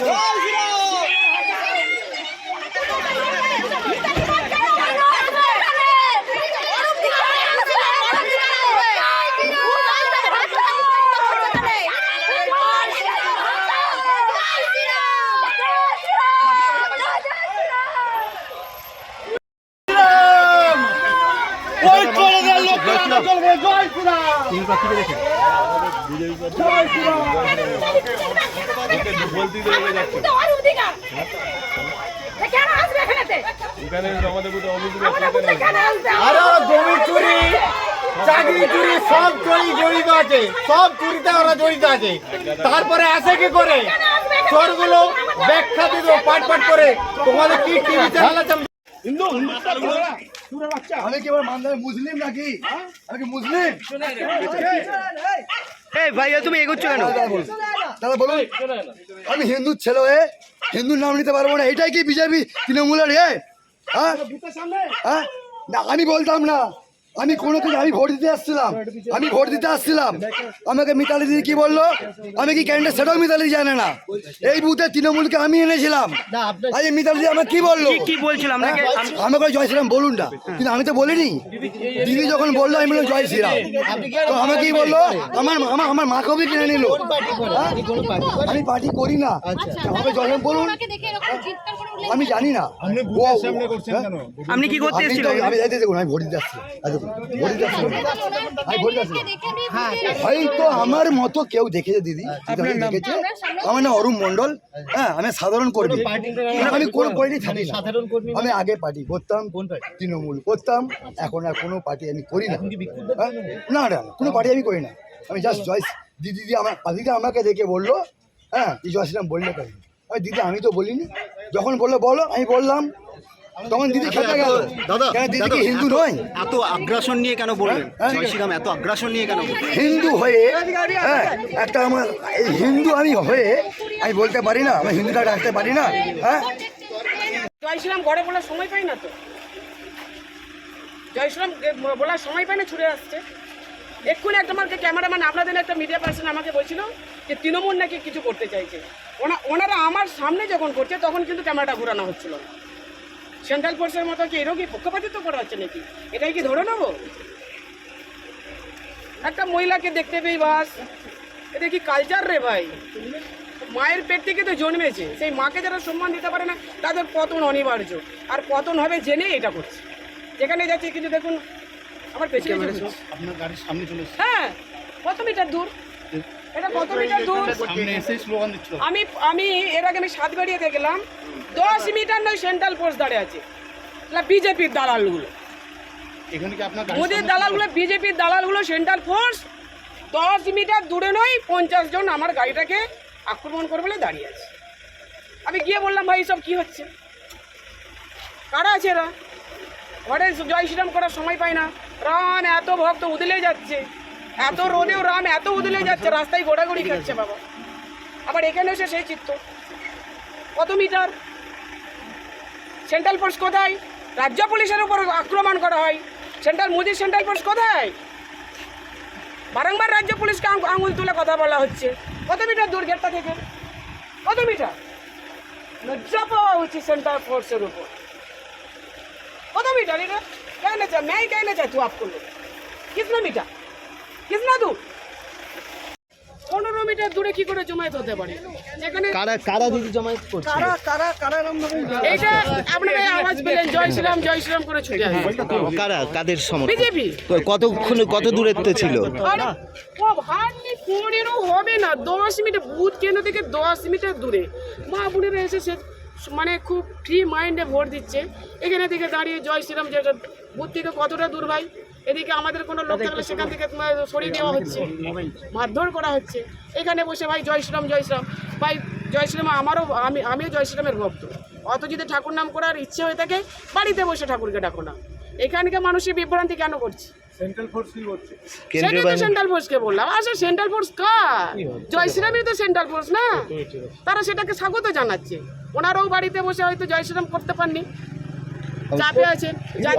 맞춰. জমি চুরি চাকরি চুরি জড়িত আছে সব ওরা জড়িত আছে তারপরে আসে কি করে চোরগুলো ব্যাখ্যা দিল পাট পাট করে তোমাদের কি টিভি হিন্দু আমি কি মুসলিম নাকি? আমি কি মুসলিম? এই ভাই তুমি এগোচ্ছ কেন? দাদা বলুন। আমি হিন্দু ছেলে হয়ে হিন্দুর নাম নিতে পারব না। এটাই কি বিজেপি তৃণমূলের আর হ্যাঁ? হ্যাঁ? না আমি বলতাম না। আমি কোনো কিছু আমি ভোট দিতে আসছিলাম। আমি ভোট দিতে আসছিলাম। আমাকে মিতালি দিদি কি বলল? আমি কি ক্যান্ডেট সেটাও মিতালি জানে না। এই বুথে তৃণমূলকে আমি এনেছিলাম। আজ এই মিতালি দিদি আমাকে কি বলল? কি বলছিল আপনাকে হ্যাঁ? আমাকে জয় শ্রীরাম বলুন না। কিন্তু আমি তো বলিনি। দিদি যখন বলল আমি বললাম জয় শ্রীরাম। তো আমাকে কি বলল? আমার আমার আমার মাকেও কিনে নিল। হ্যাঁ? আমি পার্টি করি না। আমাকে জয় বলুন। আমি জানি না। ও- হ্যাঁ? আপনি কি করতে এসেছিলেন? আমি এই দেখুন আমি ভোট দিতে আসছি। এই ভোট দিতে আসছি। আমি ভোট দিতে হয়তো আমার মতো কেউ দেখেছে দিদি? দেখেছে? আমার নাম অরুণ মন্ডল হ্যাঁ আমি সাধারণ কর্মী। আমি কোনো পার্টি থাকি না। আমি আগে পার্টি করতাম তৃণমূল করতাম। এখন আর কোনো পার্টি আমি করি না। হ্যাঁ? না না কোনো পার্টি আমি করি না। আমি জাস্ট জয় দিদি দিদি আমার দিদি আমাকে দেখে বলল হ্যাঁ এই জয় শ্রীরাম বললে কেন? আমি দিদি আমি তো বলিনি। যখন বলল বলো আমি বললাম তখন দিদি খেতে গেল। দাদা, কেন দিদি কি হিন্দু নয়? এত আগ্রাসন নিয়ে কেন বললেন? হ্যাঁ? জয় শ্রীরাম এত আগ্রাসন নিয়ে কেন হিন্দু হয়ে হ্যাঁ একটা আমার এই হিন্দু আমি হয়ে আমি বলতে পারি না আমি হিন্দুটা রাখতে পারি না হ্যাঁ? জয়শ্রীরাম ঘরে বলার সময় পাই না তো। জয়শ্রীরাম বলার সময় পাই না ছুটে আসছে এক্ষুনি একটা আমাকে ক্যামেরাম্যান আপনাদের একটা মিডিয়া পার্সন আমাকে বলছিল যে তৃণমূল নাকি কিছু করতে চাইছে। ওনা ওনারা আমার সামনে যখন করছে, তখন কিন্তু ক্যামেরাটা ঘোরানো হচ্ছিল। সেন্ট্রাল ফোর্সের মতো কি এরকম কি পক্ষপাতিত্ব করা হচ্ছে নাকি? এটাই কি ধরে নেব? একটা মহিলাকে দেখতে পেয়ে বাস। এটা কি কালচার রে ভাই? মায়ের পেট থেকে তো জন্মেছে। সেই মাকে যারা সম্মান দিতে পারে না, তাদের পতন অনিবার্য। আর পতন হবে জেনে এটা করছে। যেখানে যাচ্ছে, কিছু দেখুন আমার পেছনে। আপনার গাড়ির সামনে চলে হ্যাঁ কত মিটার দূর? এটা কত মিটার দূর? আমি আমি এর আগে আমি সাত বাড়িয়ে গেলাম দশ মিটার নয় সেন্ট্রাল ফোর্স দাঁড়িয়ে আছে। বিজেপির দালালগুলো। মোদির দালালগুলো বিজেপির দালালগুলো সেন্ট্রাল ফোর্স দশ মিটার দূরে নয় পঞ্চাশ জন আমার গাড়িটাকে আক্রমণ করবে বলে দাঁড়িয়ে আছে। আমি গিয়ে বললাম ভাই সব কি হচ্ছে? কারা আছে এরা? ঘরে জয় শ্রীরাম করার সময় পায় না। রাম এত ভক্ত উদলে যাচ্ছে। এত রোদেও রাম এত উদলে যাচ্ছে, রাস্তায় গোড়াগড়ি খাচ্ছে বাবা। আবার এখানে এসে সেই চিত্ত। কত মিটার? সেন্ট্রাল ফোর্স কোথায়? রাজ্য পুলিশের উপর আক্রমণ করা হয়। সেন্ট্রাল মোদির সেন্ট্রাল ফোর্স কোথায়? বারংবার রাজ্য পুলিশকে আঙ- আঙুল তুলে কথা বলা হচ্ছে। কত মিটার দূর গেটটা থেকে? কত মিটার? লজ্জা পাওয়া উচিত সেন্ট্রাল ফোর্সের উপর। কত মিটার এটা? कहना चाह मैं ही कहना चाहती हूँ आपको लोग कितना मीटर कितना दूर পনেরো মিটার দূরে কি করে জমায়েত হতে পারে যেখানে কারা কারা দিদি জমায়েত করছে এইটা আপনারা আওয়াজ পেলেন জয় শ্রীরাম জয় শ্রীরাম করে ছুটে আসবে কারা কাদের সমর্থন বিজেপি কতক্ষণ কত দূরত্বে ছিল আরে ও হার্ডলি পনেরো হবে না দশ মিনিট বুথ কেন্দ্র থেকে দশ মিটার দূরে মা বোনেরা এসে সে মানে খুব ফ্রি মাইন্ডে ভোট দিচ্ছে এখানে থেকে দাঁড়িয়ে জয় শ্রীরাম জয় শ্রীরাম। বুথ থেকে কতটা দূর ভাই? এদিকে আমাদের কোনো লোক থাকলে সেখান থেকে তোমার সরিয়ে নেওয়া হচ্ছে। মারধর করা হচ্ছে। এখানে বসে ভাই জয় শ্রীরাম জয় শ্রীরাম। ভাই জয় শ্রীরাম আমারও আমি আমিও জয় শ্রীরামের ভক্ত। অত যদি ঠাকুর নাম করার ইচ্ছে হয়ে থাকে বাড়িতে বসে ঠাকুরকে ডাকো না। এখানকার মানুষের বিভ্রান্তি কেন করছে? সেন্ট্রাল ফোর্স কি করছে? কেন্দ্রীয় তো সেন্ট্রাল ফোর্সকে বললাম। আসলে সেন্ট্রাল ফোর্স কার? জয় শ্রীরামই তো সেন্ট্রাল ফোর্স না? তারা সেটাকে স্বাগত জানাচ্ছে। ওনারাও বাড়িতে বসে হয়তো জয় শ্রীরাম করতে পারেনি চাপে আছে যা-